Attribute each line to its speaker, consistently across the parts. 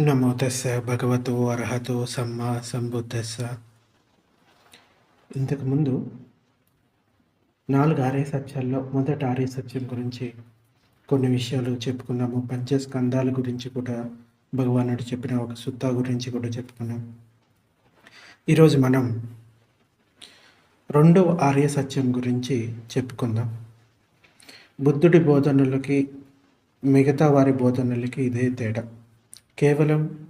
Speaker 1: నమో భగవతు భగవతో అర్హతో సమ్మా సంబుద్ధస్స ఇంతకుముందు నాలుగు ఆర్య సత్యాల్లో మొదటి ఆర్య సత్యం గురించి కొన్ని విషయాలు చెప్పుకున్నాము. పంచస్కందాల గురించి కూడా భగవానుడు చెప్పిన ఒక సుత్త గురించి కూడా చెప్పుకున్నాం. ఈరోజు మనం రెండవ ఆర్య సత్యం గురించి చెప్పుకుందాం. బుద్ధుడి బోధనలకి మిగతా వారి బోధనలకి ఇదే తేడా. కేవలం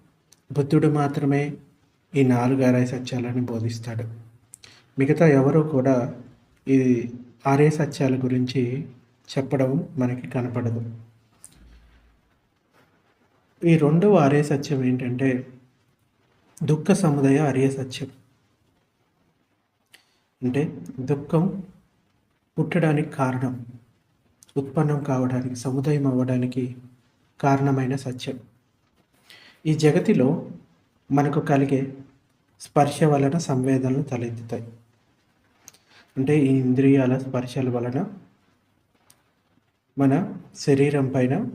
Speaker 1: బుద్ధుడు మాత్రమే ఈ నాలుగు ఆర్య సత్యాలని బోధిస్తాడు. మిగతా ఎవరూ కూడా ఈ ఆర్య సత్యాల గురించి చెప్పడం మనకి కనపడదు. ఈ రెండవ ఆర్య సత్యం ఏంటంటే దుఃఖ సముదయ ఆర్య సత్యం. అంటే దుఃఖం పుట్టడానికి కారణం ఉత్పన్నం కావడానికి సముదాయం అవ్వడానికి కారణమైన సత్యం. ఈ జగతిలో మనకు కలిగే స్పర్శ వలన సంవేదనలు తలెత్తుతాయి. అంటే ఈ ఇంద్రియాల స్పర్శల వలన మన శరీరం పైన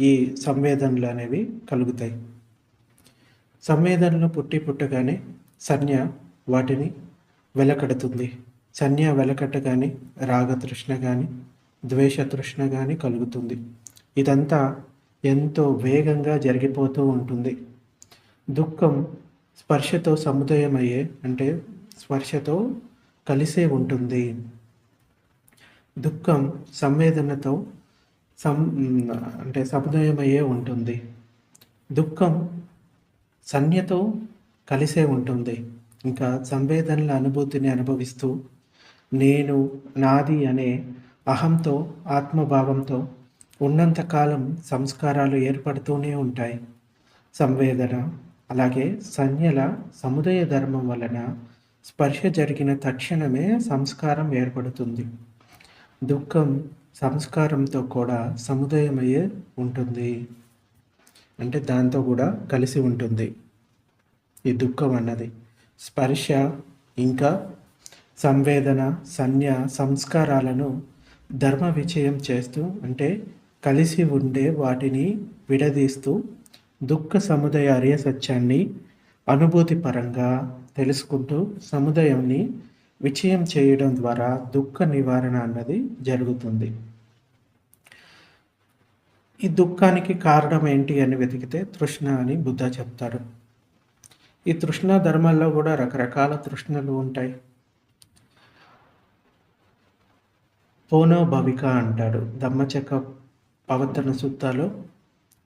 Speaker 1: ఈ సంవేదనలు అనేవి కలుగుతాయి. సంవేదనలు పుట్టి పుట్టగానే సన్య వాటిని వెలకడుతుంది. సన్య వెలకట్టగానే రాగతృష్ణ కానీ ద్వేషతృష్ణ కానీ కలుగుతుంది. ఇదంతా ఎంతో వేగంగా జరిగిపోతూ ఉంటుంది. దుఃఖం స్పర్శతో సముదయమయ్యే అంటే స్పర్శతో కలిసే ఉంటుంది. దుఃఖం సంవేదనతో సం అంటే సముదయమయ్యే ఉంటుంది. దుఃఖం సన్యతో కలిసే ఉంటుంది. ఇంకా సంవేదనల అనుభూతిని అనుభవిస్తూ నేను నాది అనే అహంతో ఆత్మభావంతో ఉన్నంతకాలం సంస్కారాలు ఏర్పడుతూనే ఉంటాయి. సంవేదన అలాగే సంజ్ఞల సముదయ ధర్మం వలన స్పర్శ జరిగిన తక్షణమే సంస్కారం ఏర్పడుతుంది. దుఃఖం సంస్కారంతో కూడా సముదయమయ్యే ఉంటుంది. అంటే దాంతో కూడా కలిసి ఉంటుంది. ఈ దుఃఖం అన్నది. స్పర్శ ఇంకా సంవేదన సంజ్ఞ సంస్కారాలను ధర్మ విజయం చేస్తూ అంటే కలిసి ఉండే వాటిని విడదీస్తూ దుఃఖ సముదయ అరియ సత్యాన్ని అనుభూతి పరంగా తెలుసుకుంటూ సముదాయాన్ని విజయం చేయడం ద్వారా దుఃఖ నివారణ అన్నది జరుగుతుంది. ఈ దుఃఖానికి కారణం ఏంటి అని వెతికితే తృష్ణ అని బుద్ధ చెప్తారు ఈ తృష్ణ ధర్మాల్లో కూడా రకరకాల తృష్ణలు ఉంటాయి. పోనోభవిక అంటాడు. దమ్మచక్క పవత్తన సూత్రాలు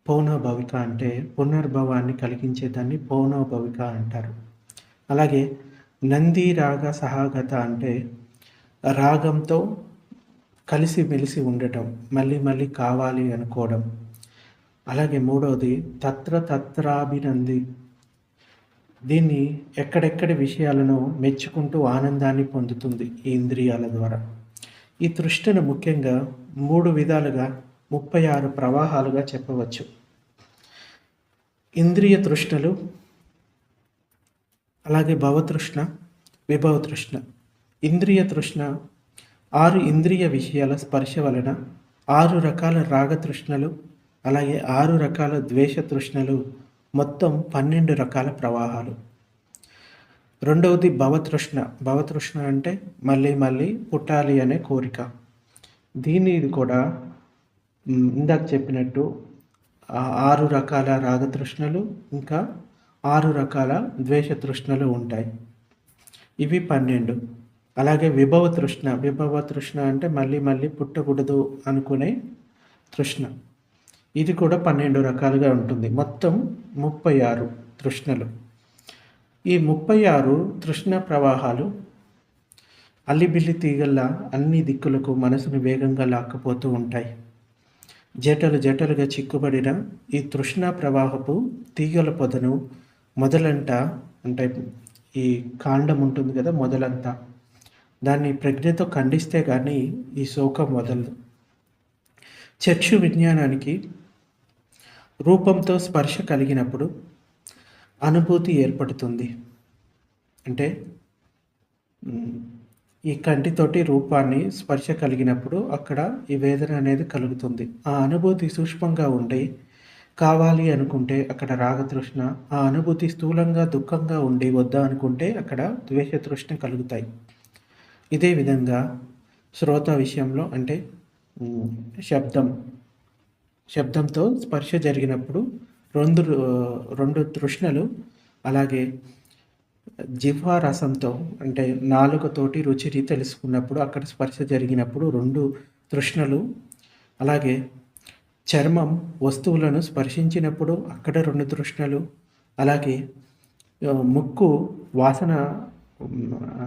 Speaker 1: పౌనభవిక అంటే పునర్భవాన్ని కలిగించేదాన్ని పౌనభవిక అంటారు. అలాగే నంది రాగ సహాగత అంటే రాగంతో కలిసి మెలిసి ఉండటం మళ్ళీ మళ్ళీ కావాలి అనుకోవడం. అలాగే మూడవది తత్ర తత్రాభినంది. దీన్ని ఎక్కడెక్కడి విషయాలను మెచ్చుకుంటూ ఆనందాన్ని పొందుతుంది ఈ ఇంద్రియాల ద్వారా. ఈ తృష్టిని ముఖ్యంగా మూడు విధాలుగా ముప్పై ఆరు ప్రవాహాలుగా చెప్పవచ్చు. ఇంద్రియ తృష్ణలు అలాగే భవతృష్ణ విభవ తృష్ణ. ఇంద్రియ తృష్ణ ఆరు ఇంద్రియ విషయాల స్పర్శ వలన ఆరు రకాల రాగతృష్ణలు అలాగే ఆరు రకాల ద్వేష తృష్ణలు మొత్తం పన్నెండు రకాల ప్రవాహాలు. రెండవది భవతృష్ణ భవతృష్ణ అంటే మళ్ళీ మళ్ళీ పుట్టాలి అనే కోరిక. దీని కూడా ఇందాక చెప్పినట్టు ఆరు రకాల రాగతృష్ణలు ఇంకా ఆరు రకాల ద్వేష తృష్ణలు ఉంటాయి. ఇవి పన్నెండు. అలాగే విభవ తృష్ణ విభవ తృష్ణ అంటే మళ్ళీ మళ్ళీ పుట్టకూడదు అనుకునే తృష్ణ. ఇది కూడా పన్నెండు రకాలుగా ఉంటుంది. మొత్తం ముప్పై ఆరు తృష్ణలు. ఈ ముప్పై ఆరు తృష్ణ ప్రవాహాలు అల్లిబిల్లి తీగల్లా అన్ని దిక్కులకు మనసును వేగంగా లాక్కపోతూ ఉంటాయి. జటలు జటలుగా చిక్కుబడిన ఈ తృష్ణా ప్రవాహపు తీగల పొదను మొదలంట అంటే ఈ కాండం ఉంటుంది కదా మొదలంతా. దాన్ని ప్రజ్ఞతో ఖండిస్తే కానీ ఈ శోకం మొదలదు చక్షు విజ్ఞానానికి రూపంతో స్పర్శ కలిగినప్పుడు అనుభూతి ఏర్పడుతుంది. అంటే ఈ కంటితోటి రూపాన్ని స్పర్శ కలిగినప్పుడు అక్కడ ఈ వేదన అనేది కలుగుతుంది. ఆ అనుభూతి సూక్ష్మంగా ఉండి కావాలి అనుకుంటే అక్కడ రాగతృష్ణ ఆ అనుభూతి స్థూలంగా దుఃఖంగా ఉండి వద్దా అనుకుంటే అక్కడ ద్వేషతృష్ణ కలుగుతాయి. ఇదే విధంగా శ్రోత విషయంలో అంటే శబ్దం. శబ్దంతో స్పర్శ జరిగినప్పుడు రెండు రెండు తృష్ణలు అలాగే జిహ్వా రసంతో అంటే నాలుకతోటి రుచిని తెలుసుకున్నప్పుడు అక్కడ స్పర్శ జరిగినప్పుడు రెండు తృష్ణలు అలాగే చర్మం వస్తువులను స్పర్శించినప్పుడు అక్కడ రెండు తృష్ణలు అలాగే ముక్కు వాసన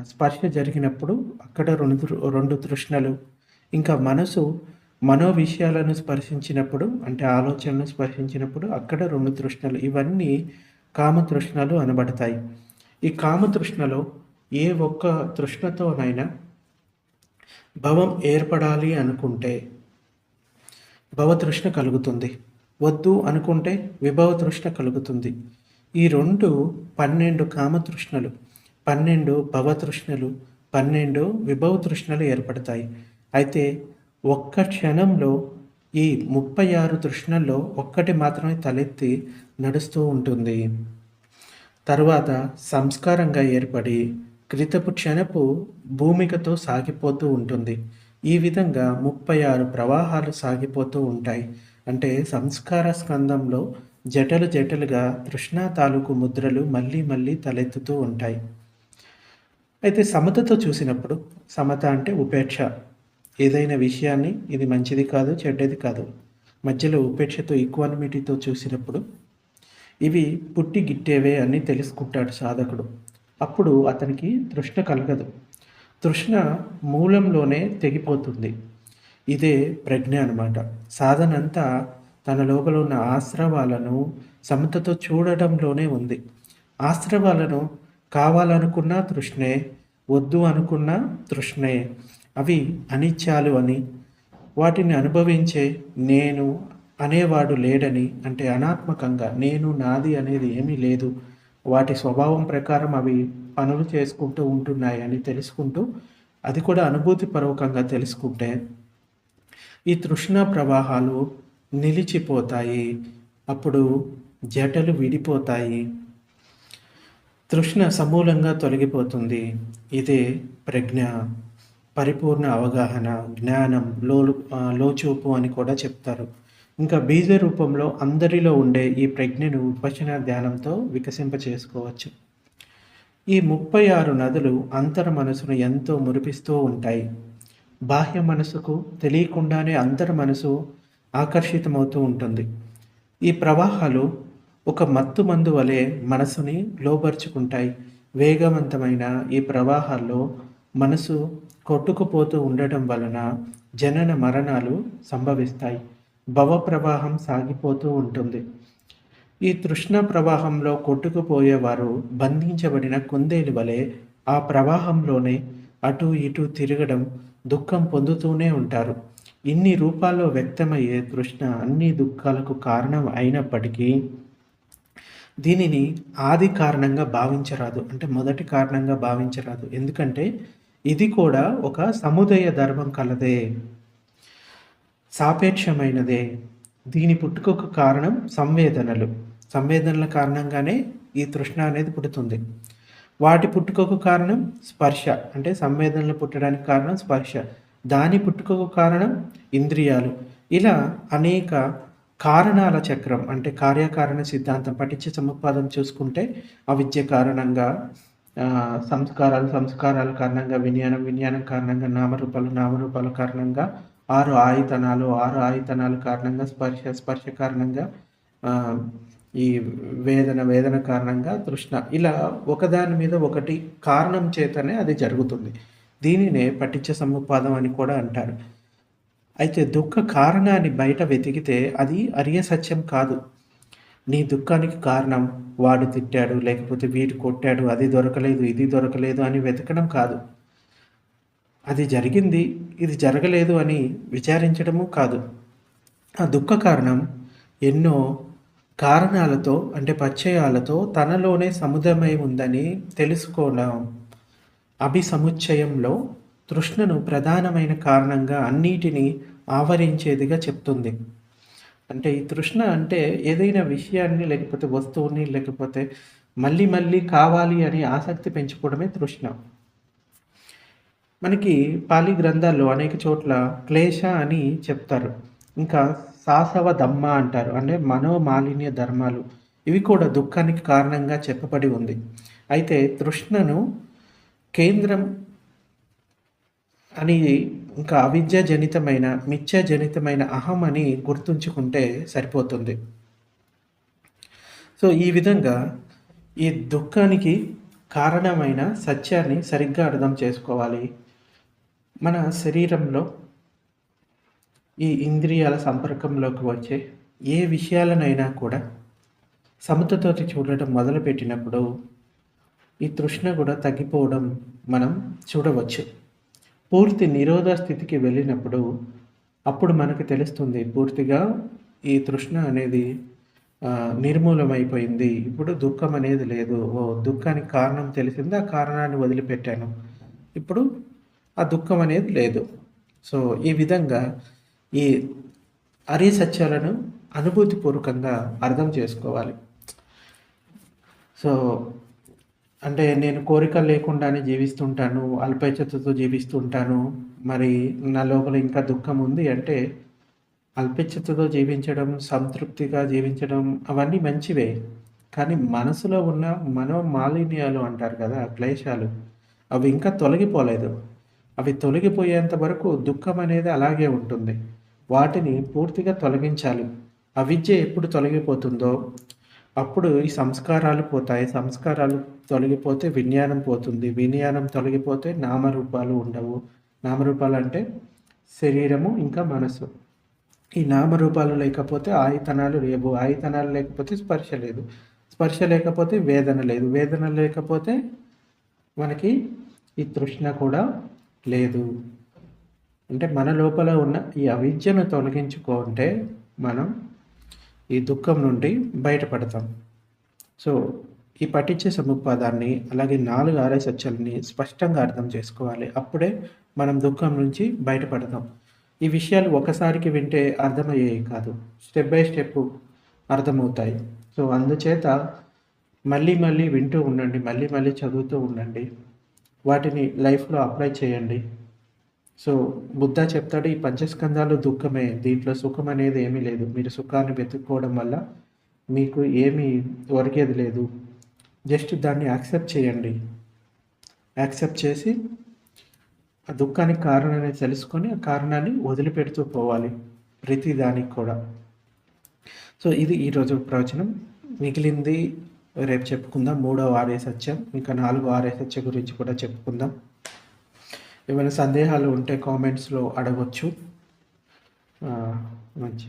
Speaker 1: స్పర్శ జరిగినప్పుడు అక్కడ రెండు రెండు తృష్ణలు. ఇంకా మనసు మనో విషయాలను స్పర్శించినప్పుడు అంటే ఆలోచనను స్పర్శించినప్పుడు అక్కడ రెండు తృష్ణలు. ఇవన్నీ కామతృష్ణలు అనబడతాయి. ఈ కామతృష్ణలో ఏ ఒక్క తృష్ణతోనైనా భవం ఏర్పడాలి అనుకుంటే భవతృష్ణ కలుగుతుంది. వద్దు అనుకుంటే విభవ తృష్ణ కలుగుతుంది. ఈ రెండు పన్నెండు కామతృష్ణలు పన్నెండు భవతృష్ణలు పన్నెండు విభవ తృష్ణలు ఏర్పడతాయి. అయితే ఒక్క క్షణంలో ఈ ముప్పై ఆరు తృష్ణల్లో ఒక్కటి మాత్రమే తలెత్తి నడుస్తూ ఉంటుంది. తర్వాత సంస్కారంగా ఏర్పడి క్రితపు క్షణపు భూమికతో సాగిపోతూ ఉంటుంది. ఈ విధంగా ముప్పై ఆరు ప్రవాహాలు సాగిపోతూ ఉంటాయి. అంటే సంస్కార స్కందంలో జటలు జటలుగా తృష్ణా తాలూకు ముద్రలు మళ్ళీ మళ్ళీ తలెత్తుతూ ఉంటాయి. అయితే సమతతో చూసినప్పుడు సమత అంటే ఉపేక్ష. ఏదైనా విషయాన్ని ఇది మంచిది కాదు చెడ్డది కాదు. మధ్యలో ఉపేక్షతో ఈక్వానిమిటీతో చూసినప్పుడు ఇవి పుట్టి గిట్టేవే అని తెలుసుకుంటాడు సాధకుడు. అప్పుడు అతనికి తృష్ణ కలగదు. తృష్ణ మూలంలోనే తెగిపోతుంది. ఇదే ప్రజ్ఞ అనమాట సాధన అంతా తన లోపల ఉన్న ఆశ్రవాలను సమతతో చూడడంలోనే ఉంది. ఆశ్రవాలను కావాలనుకున్న తృష్ణే వద్దు అనుకున్న తృష్ణే. అవి అనిత్యాలు అని. వాటిని అనుభవించే నేను అనేవాడు లేడని అంటే అనాత్మకంగా నేను నాది అనేది ఏమీ లేదు. వాటి స్వభావం ప్రకారం అవి పనులు చేసుకుంటూ ఉంటున్నాయి అని తెలుసుకుంటూ అది కూడా అనుభూతిపూర్వకంగా తెలుసుకుంటే ఈ తృష్ణ ప్రవాహాలు నిలిచిపోతాయి. అప్పుడు జటలు విడిపోతాయి. తృష్ణ సమూలంగా తొలగిపోతుంది. ఇదే ప్రజ్ఞ పరిపూర్ణ అవగాహన జ్ఞానం లో లోచూపు అని కూడా చెప్తారు. ఇంకా బీజ రూపంలో అందరిలో ఉండే ఈ ప్రజ్ఞను విపచన ధ్యానంతో వికసింప చేసుకోవచ్చు ఈ ముప్పై ఆరు నదులు అంతర మనసును ఎంతో మురిపిస్తూ ఉంటాయి. బాహ్య మనసుకు తెలియకుండానే అంతర మనసు ఆకర్షితమవుతూ ఉంటుంది. ఈ ప్రవాహాలు ఒక మత్తు మందు వలె మనసుని లోపరుచుకుంటాయి వేగవంతమైన ఈ ప్రవాహాల్లో మనసు కొట్టుకుపోతూ ఉండటం వలన జనన మరణాలు సంభవిస్తాయి. భవ ప్రవాహం సాగిపోతూ ఉంటుంది. ఈ తృష్ణ ప్రవాహంలో కొట్టుకుపోయేవారు బంధించబడిన కుందేలు వలె ఆ ప్రవాహంలోనే అటు ఇటు తిరగడం దుఃఖం పొందుతూనే ఉంటారు. ఇన్ని రూపాల్లో వ్యక్తమయ్యే తృష్ణ అన్ని దుఃఖాలకు కారణం అయినప్పటికీ దీనిని ఆది కారణంగా భావించరాదు. అంటే మొదటి కారణంగా భావించరాదు. ఎందుకంటే ఇది కూడా ఒక సముదయ ధర్మం కలదే. సాపేక్షమైనదే. దీని పుట్టుకకు కారణం సంవేదనలు. సంవేదనల కారణంగానే ఈ తృష్ణ అనేది పుడుతుంది. వాటి పుట్టుకకు కారణం స్పర్శ. అంటే సంవేదనలు పుట్టడానికి కారణం స్పర్శ. దాని పుట్టుకకు కారణం ఇంద్రియాలు. ఇలా అనేక కారణాల చక్రం అంటే కార్యకారణ సిద్ధాంతం పఠించే సముపాదం చూసుకుంటే అవిద్య కారణంగా సంస్కారాలు సంస్కారాల కారణంగా విజ్ఞానం విజ్ఞానం కారణంగా నామరూపాలు నామరూపాల కారణంగా ఆరు ఆయుతనాలు ఆరు ఆయుతనాలు కారణంగా స్పర్శ స్పర్శ కారణంగా ఈ వేదన వేదన కారణంగా తృష్ణ. ఇలా ఒకదాని మీద ఒకటి కారణం చేతనే అది జరుగుతుంది. దీనినే పటిచ్చ సముపాదం అని కూడా అంటారు. అయితే దుఃఖ కారణాన్ని బయట వెతికితే అది అరియ సత్యం కాదు. నీ దుఃఖానికి కారణం వాడు తిట్టాడు లేకపోతే వీడు కొట్టాడు అది దొరకలేదు ఇది దొరకలేదు అని వెతకడం కాదు. అది జరిగింది ఇది జరగలేదు అని విచారించడము కాదు. ఆ దుఃఖ కారణం ఎన్నో కారణాలతో అంటే పరిచయాలతో తనలోనే సముద్రమై ఉందని తెలుసుకోవడం. అభిసముచ్చయంలో తృష్ణను ప్రధానమైన కారణంగా అన్నిటినీ ఆవరించేదిగా చెప్తుంది. అంటే ఈ తృష్ణ అంటే ఏదైనా విషయాన్ని లేకపోతే వస్తువుని లేకపోతే మళ్ళీ మళ్ళీ కావాలి అని ఆసక్తి పెంచుకోవడమే తృష్ణ. మనకి పాలి గ్రంథాల్లో అనేక చోట్ల క్లేశ అని చెప్తారు. ఇంకా సాసవ దమ్మ అంటారు. అంటే మనోమాలిన్య ధర్మాలు. ఇవి కూడా దుఃఖానికి కారణంగా చెప్పబడి ఉంది. అయితే తృష్ణను కేంద్రం అని ఇంకా అవిద్య జనితమైన మిథ్య జనితమైన అహం అని గుర్తుంచుకుంటే సరిపోతుంది. సో ఈ విధంగా ఈ దుఃఖానికి కారణమైన సత్యాన్ని సరిగ్గా అర్థం చేసుకోవాలి. మన శరీరంలో ఈ ఇంద్రియాల సంపర్కంలోకి వచ్చే ఏ విషయాలనైనా కూడా సమతతోటి చూడటం మొదలుపెట్టినప్పుడు ఈ తృష్ణ కూడా తగ్గిపోవడం మనం చూడవచ్చు. పూర్తి నిరోధ స్థితికి వెళ్ళినప్పుడు అప్పుడు మనకు తెలుస్తుంది పూర్తిగా ఈ తృష్ణ అనేది నిర్మూలమైపోయింది. ఇప్పుడు దుఃఖం అనేది లేదు. ఓ దుఃఖానికి కారణం తెలిసింది. ఆ కారణాన్ని వదిలిపెట్టాను. ఇప్పుడు ఆ దుఃఖం అనేది లేదు. సో ఈ విధంగా ఈ అరీ సత్యాలను అనుభూతిపూర్వకంగా అర్థం చేసుకోవాలి. సో అంటే నేను కోరికలు లేకుండానే జీవిస్తుంటాను అల్పేచ్ఛతతో జీవిస్తుంటాను మరి నా లోపల ఇంకా దుఃఖం ఉంది అంటే అల్పేచ్ఛతతో జీవించడం సంతృప్తిగా జీవించడం అవన్నీ మంచివే. కానీ మనసులో ఉన్న మనో మాలిన్యాలు అంటారు కదా క్లేశాలు అవి ఇంకా తొలగిపోలేదు. అవి తొలగిపోయేంత వరకు దుఃఖం అనేది అలాగే ఉంటుంది. వాటిని పూర్తిగా తొలగించాలి. అవిద్య ఎప్పుడు తొలగిపోతుందో అప్పుడు ఈ సంస్కారాలు పోతాయి. సంస్కారాలు తొలగిపోతే విజ్ఞానం పోతుంది. విజ్ఞానం తొలగిపోతే నామరూపాలు ఉండవు. నామరూపాలు అంటే శరీరము ఇంకా మనసు ఈ నామరూపాలు లేకపోతే ఆయతనాలు లేవు. ఆయతనాలు లేకపోతే స్పర్శ లేదు. స్పర్శ లేకపోతే వేదన లేదు. వేదన లేకపోతే మనకి ఈ తృష్ణ కూడా లేదు. అంటే మన లోపల ఉన్న ఈ అవిద్యను తొలగించుకుంటే మనం ఈ దుఃఖం నుండి బయటపడతాం. సో ఈ పఠించే సముపాదాన్ని అలాగే నాలుగు ఆరే సత్యాలని స్పష్టంగా అర్థం చేసుకోవాలి. అప్పుడే మనం దుఃఖం నుంచి బయటపడతాం. ఈ విషయాలు ఒకసారికి వింటే అర్థమయ్యేవి కాదు. స్టెప్ బై స్టెప్ అర్థమవుతాయి. సో అందుచేత మళ్ళీ మళ్ళీ వింటూ ఉండండి మళ్ళీ మళ్ళీ చదువుతూ ఉండండి. వాటిని లైఫ్లో అప్లై చేయండి. సో బుద్ధ చెప్తాడు ఈ పంచస్కంధాలు దుఃఖమే దీంట్లో సుఖం అనేది ఏమీ లేదు. మీరు సుఖాన్ని వెతుక్కోవడం వల్ల మీకు ఏమీ ఒరిగేది లేదు. జస్ట్ దాన్ని యాక్సెప్ట్ చేయండి. యాక్సెప్ట్ చేసి ఆ దుఃఖానికి కారణాన్ని తెలుసుకొని ఆ కారణాన్ని వదిలిపెడుతూ పోవాలి ప్రతి దానికి కూడా. సో ఇది ఈరోజు ప్రవచనం. మిగిలింది రేపు చెప్పుకుందాం. మూడవ ఆర్య సత్యం ఇంకా నాలుగో ఆర్య సత్యం గురించి కూడా చెప్పుకుందాం. ఏమైనా సందేహాలు ఉంటే కామెంట్స్లో అడగచ్చు. మంచి